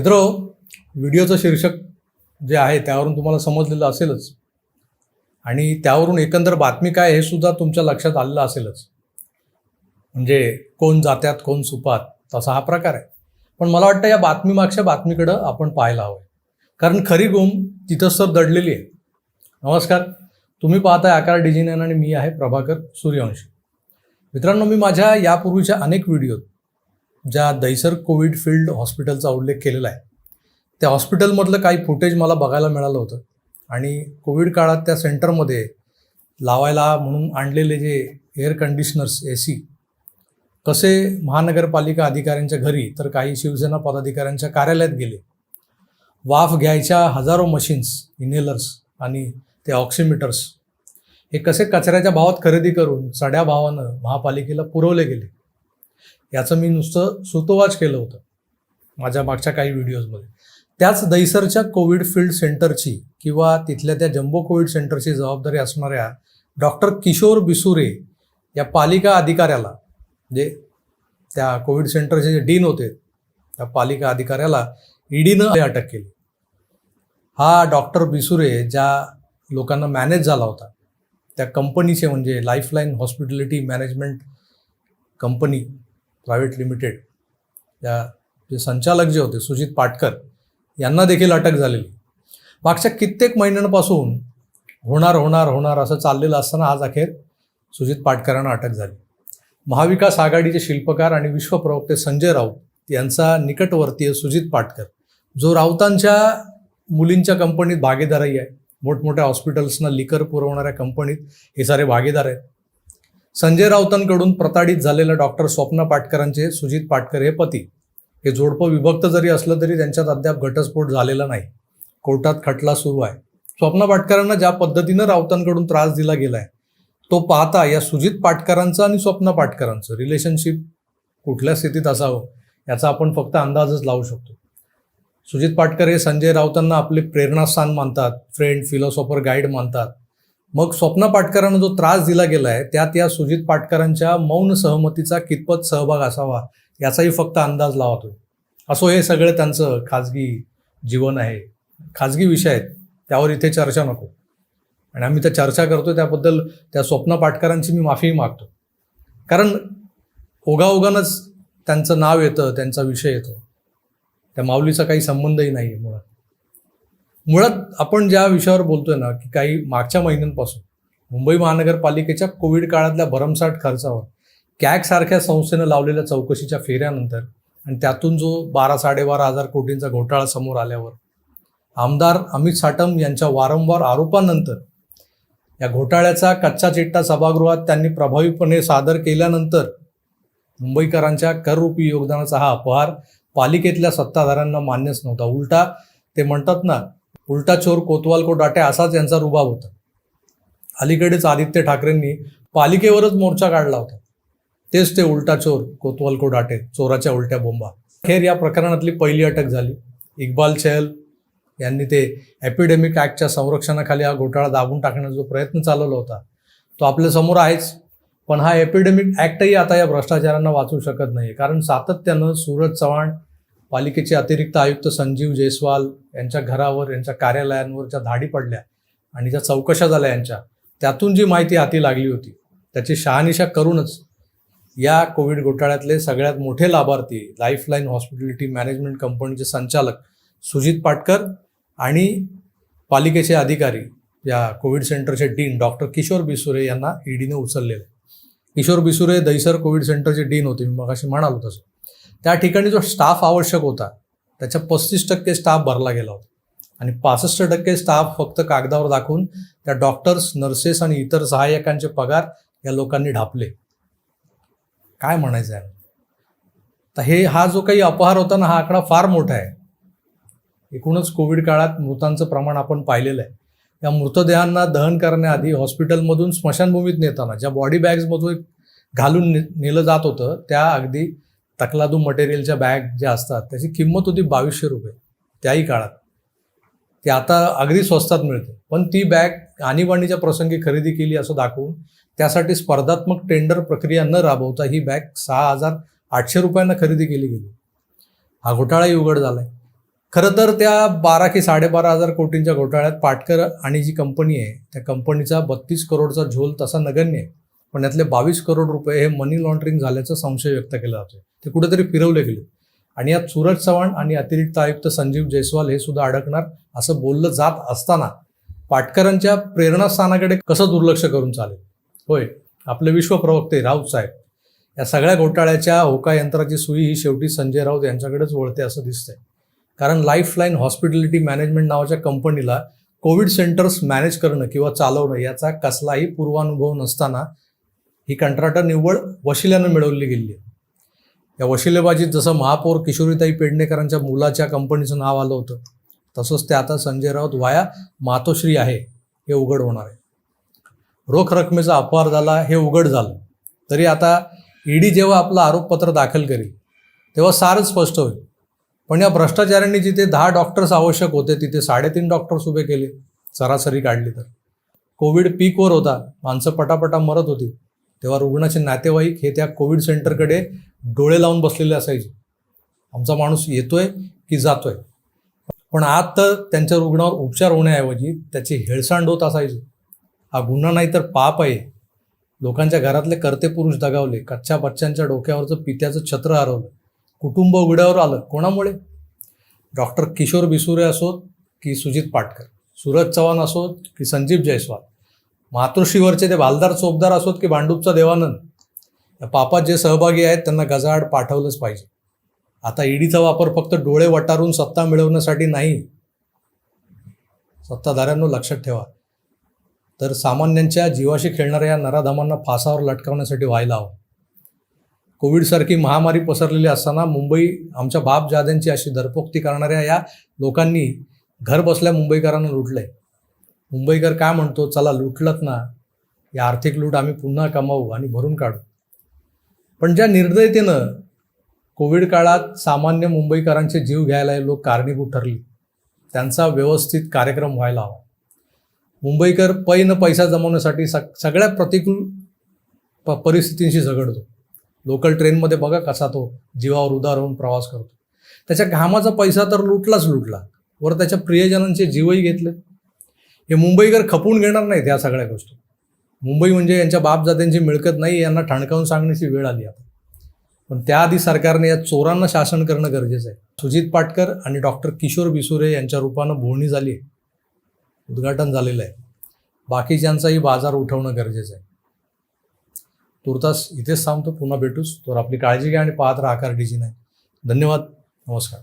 मित्र व्हिडिओचं शीर्षक जे आहे त्यावरून तुम्हाला समजलेलं असेलच. आणि त्यावरून एकंदर बातमी काय हे सुद्धा तुमच्या लक्षात आलेलं असेलच. म्हणजे कोण जात्यात कोण सुपात तसा हा प्रकार आहे. पण मला वाटतं या बातमीमागच्या बातमीकडं आपण पाहायला हवं कारण खरी गुम तिथंच तर दडलेली आहे. नमस्कार. तुम्ही पाहताय आकार डिजिनन आणि मी आहे प्रभाकर सूर्यवंशी. मित्रांनो मी माझ्या यापूर्वीच्या अनेक व्हिडिओत ज्या दैसर कोविड फील्ड हॉस्पिटलचा उल्लेख केलेला आहे त्या हॉस्पिटलमधलं काही फुटेज मला बघायला मिळालं होतं. आणि कोविड काळात त्या सेंटरमध्ये लावायला म्हणून आणलेले जे एअर कंडिशनर्स ए सी कसे महानगरपालिका अधिकाऱ्यांच्या घरी तर काही शिवसेना पदाधिकाऱ्यांच्या कार्यालयात गेले. वाफ घ्यायच्या हजारो मशीन्स इनेलर्स आणि ते ऑक्सिमीटर्स हे कसे कचऱ्याच्या भावात खरेदी करून सड्या भावानं महापालिकेला पुरवले गेले. याचं मी नुसतं सुतोवाच केलं होतं. माझ्या मागच्या काही व्हिडिओजमध्ये. त्याच दैसरच्या कोविड फील्ड सेंटरची किंवा तिथल्या त्या जम्बो कोविड सेंटरची जबाबदारी असणाऱ्या डॉक्टर किशोर बिसुरे या पालिका अधिकाऱ्याला जे त्या कोविड सेंटरचे जे डीन होते त्या पालिका अधिकाऱ्याला ईडीनं अटक केली. हा डॉक्टर बिसुरे ज्या लोकांना मॅनेज झाला होता त्या कंपनीचे म्हणजे lifeline hospitality management company private limited या जे संचालक जे होते सुजित पाटकर यांना देखील अटक झालेली. मागच्या कित्येक महिन्यांपासून होणार होणार होणार असं चाललेलं असताना आज अखेर सुजित पाटकरांना अटक झाली. महाविकास आघाडीचे शिल्पकार आणि विश्वप्रवक्ते संजय राऊत यांचा निकटवर्तीय सुजित पाटकर जो राऊतांच्या मुलींच्या कंपनीत भागीदारही आहे. मोठमोठ्या हॉस्पिटल्सना लिकर पुरवणाऱ्या कंपनीत हे सारे भागीदार आहेत. संजय राऊतांकडून प्रताडित झालेल्या डॉक्टर स्वप्ना पाटकरांचे सुजित पाटकर हे पती. हे जोडपं विभक्त जरी असलं तरी त्यांच्यात अद्याप घटस्फोट झालेला नाही. कोर्टात खटला सुरू आहे. स्वप्ना पाटकरांना ज्या पद्धतीनं राऊतांकडून त्रास दिला गेलाय तो पाहता या सुजित पाटकरांचं आणि स्वप्ना पाटकरांचं रिलेशनशिप कुठल्या स्थितीत असावं याचा आपण फक्त अंदाजच लावू शकतो. सुजित पाटकर हे संजय राऊतांना आपले प्रेरणास्थान मानतात फ्रेंड फिलॉसॉफर गाईड मानतात. मग स्वप्ना पाटकरांना जो त्रास दिला गेला आहे त्यात या सुजित पाटकरांच्या मौन सहमतीचा कितपत सहभाग असावा याचाही फक्त अंदाज लावतोय असो हे सगळं त्यांचं खाजगी जीवन आहे. खाजगी विषय आहेत. त्यावर इथे चर्चा नको. आणि आम्ही त्या चर्चा करतो त्याबद्दल त्या स्वप्ना पाटकरांची मी माफी मागतो. कारण ओघाओघानच त्यांचं नाव येतं त्यांचा विषय येतो. त्या माऊलीचा काही संबंधही नाही आहे मुळात. मुळात आपण ज्या विषयावर बोलतोय ना की काही मागच्या महिन्यांपासून मुंबई महानगरपालिकेच्या कोविड काळातल्या भरमसाठ खर्चावर कॅग सारख्या संस्थेनं लावलेल्या चौकशीच्या फेऱ्यानंतर आणि त्यातून जो बारा साडेबारा हजार कोटींचा घोटाळा समोर आल्यावर आमदार अमित साटम यांच्या वारंवार आरोपानंतर या घोटाळ्याचा कच्चा चिट्टा सभागृहात त्यांनी प्रभावीपणे सादर केल्यानंतर मुंबईकरांच्या कररूपी योगदानाचा हा अपहार पालिकेतल्या सत्ताधाऱ्यांना मान्यच नव्हता. उलटा ते म्हणतात ना उलटा चोर कोतवाल को डाटे असाच यांचा रुबाब होता. अलीकडेच आदित्य ठाकरेंनी पालिकेवरच मोर्चा काढला होता. तेच ते उलटा चोर कोतवाल को डाटे चोराच्या उलट्या बोंबा. अखेर या प्रकरणातली पहिली अटक झाली. इक्बाल चहल यांनी ते एपिडेमिक ॲक्टच्या संरक्षणाखाली हा घोटाळा दाबून टाकण्याचा जो प्रयत्न चालवला होता तो आपल्यासमोर आहेच. पण हा एपिडेमिक ॲक्टही आता या भ्रष्टाचारांना वाचू शकत नाही कारण सातत्यानं सूरज चव्हाण पालिकेचे अतिरिक्त आयुक्त संजीव जयस्वाल यांच्या घरावर यांच्या कार्यालयांवर ज्या धाडी पडल्या आणि ज्या चौकशा झाल्या यांच्या त्यातून जी माहिती हाती लागली होती त्याची शहानिशा करूनच या कोविड घोटाळ्यातले सगळ्यात मोठे लाभार्थी लाईफलाईन हॉस्पिटॅलिटी मॅनेजमेंट कंपनीचे संचालक सुजित पाटकर आणि पालिकेचे अधिकारी या कोविड सेंटरचे डीन डॉक्टर किशोर बिसुरे यांना ईडीने उचललेले. किशोर बिसुरे दैसर कोविड सेंटरचे डीन होते मी मगाशी म्हणालो तसं. त्या ठिकाणी जो स्टाफ आवश्यक होता त्याच्या पस्तीस टक्के स्टाफ भरला गेला होता. आणि पासष्ट टक्के स्टाफ फक्त कागदावर दाखवून त्या डॉक्टर्स नर्सेस आणि इतर सहाय्यकांचे पगार या लोकांनी ढापले. काय म्हणायचं आहे तर हे हा जो काही अपहार होता ना हा आकडा फार मोठा आहे. एकूणच कोविड काळात मृतांचं प्रमाण आपण पाहिलेलं आहे. या मृतदेहांना दहन करण्याआधी हॉस्पिटलमधून स्मशानभूमीत नेताना ज्या बॉडी बॅग्समधून घालून ने नेलं जात होतं त्या अगदी तकलादू मटेरियलच्या बॅग ज्या असतात त्याची किंमत होती बावीसशे रुपये त्याही काळात. ती आता अगदी स्वस्तात मिळते. पण ती बॅग आणीबाणीच्या प्रसंगी खरेदी केली असं दाखवून त्यासाठी स्पर्धात्मक टेंडर प्रक्रिया न राबवता ही बॅग सहा हजार आठशे रुपयांना खरेदी केली गेली. हा घोटाळाही उघड झाला आहे खरं तर त्या बारा की साडेबारा हजार कोटींच्या घोटाळ्यात पाटकर आणि जी कंपनी आहे त्या कंपनीचा बत्तीस करोडचा झोल तसा नगण्य आहे. पण यातले बावीस करोड रुपये हे मनी लॉन्ड्रिंग झाल्याचा संशय व्यक्त केला जातो ते कुठेतरी फिरवले गेले. आणि यात सूरज चव्हाण आणि अतिरिक्त आयुक्त संजीव जयस्वाल हे सुद्धा अडकणार असं बोललं जात असताना पाटकरांच्या प्रेरणास्थानाकडे कसं दुर्लक्ष करून चालेल? होय आपले विश्वप्रवक्ते राऊत साहेब या सगळ्या घोटाळ्याच्या होका यंत्राची सुई ही शेवटी संजय राऊत यांच्याकडेच वळते असं दिसतंय. कारण लाईफलाईन हॉस्पिटॅलिटी मॅनेजमेंट नावाच्या कंपनीला कोविड सेंटर्स मॅनेज करणं किंवा चालवणं याचा कसलाही पूर्वानुभव नसताना ही कंत्राटं निव्वळ वशिल्यानं मिळवली गेली आहे या वशिलेबाजीत जसं महापौर किशोरीताई पेडणेकरांच्या मुलाच्या कंपनीचं नाव आलं होतं तसंच ते आता संजय राऊत वाया मातोश्री आहे हे उघड होणार आहे. रोख रकमेचा अपहार झाला हे उघड झालं. तरी आता ईडी जेव्हा आपलं आरोपपत्र दाखल करेल तेव्हा सारच स्पष्ट होईल. पण या भ्रष्टाचाऱ्यांनी जिथे दहा डॉक्टर्स आवश्यक होते तिथे साडेतीन डॉक्टर्स उभे केले सरासरी काढली तर. कोविड पीकवर होता माणसं पटापटा मरत होती. तेव्हा रुग्णाचे नातेवाईक हे त्या कोविड सेंटरकडे डोळे लावून बसलेले असायचे. आमचा माणूस येतोय की जातोय. पण आज तर त्यांच्या रुग्णावर उपचार होण्याऐवजी त्याची हेळसांड होत असायची. हा गुन्हा नाही तर पाप आहे. लोकांच्या घरातले कर्ते पुरुष दगावले. कच्च्या बच्चांच्या डोक्यावरचं पित्याचं छत्र हरवलं. कुटुंब उघड्यावर आलं. कोणामुळे? डॉक्टर किशोर बिसुरे असोत की सुजित पाटकर. सूरज चव्हाण असोत की संजीव जयस्वाल. मातोश्रीवरचे ते भालदार चोपदार असोत की भांडूपचा देवानंद? या पापात जे सहभागी आहेत त्यांना गजाआड पाठवलंच पाहिजे. आता ईडीचा वापर फक्त डोळे वटारून सत्ता मिळवण्यासाठी नाही. सत्ताधाऱ्यांनो लक्षात ठेवा. तर सामान्यांच्या जीवाशी खेळणाऱ्या या नराधमांना फासावर लटकावण्यासाठी व्हायला हवं. कोविडसारखी महामारी पसरलेली असताना मुंबई आमच्या बाप जाद्यांची अशी दरपोक्ती करणाऱ्या या लोकांनी घर बसल्या मुंबईकरांना आहे मुंबईकर काय म्हणतो चला लुटलत ना या आर्थिक लूट आम्ही पुन्हा कमावू आणि भरून काढू. पण ज्या निर्दयतेनं कोविड काळात सामान्य मुंबईकरांचे जीव घ्यायला हे लोक कारणीभूत ठरली त्यांचा व्यवस्थित कार्यक्रम व्हायला हवा. मुंबईकर पै न पैसा जमवण्यासाठी सग सगळ्या प्रतिकूल प परिस्थितींशी झगडतो. लोकल ट्रेनमध्ये बघा कसा तो जीवावर उदार होऊन प्रवास करतो. त्याच्या घामाचा पैसा तर लुटलाच लुटला. वर त्याच्या प्रियजनांचे जीवही घेतले. हे मुंबईकर खपून घेणार नाहीत या सगळ्या गोष्टी. मुंबई म्हणजे यांच्या बापजात्यांची मिळकत नाही यांना ठणकावून सांगण्याची वेळ आली आता. पण त्याआधी सरकारने या चोरांना शासन करणं गरजेचं आहे. सुजित पाटकर आणि डॉक्टर किशोर बिसुरे यांच्या रूपानं बोलणी झाली आहे. उद्घाटन झालेलं आहे. बाकीच्यांचाही बाजार उठवणं गरजेचं आहे. तुर्तास इथेच थांबतो. पुन्हा भेटूच तर आपली काळजी घ्या आणि पाहत राहा आकार डिझी नाही धन्यवाद. नमस्कार.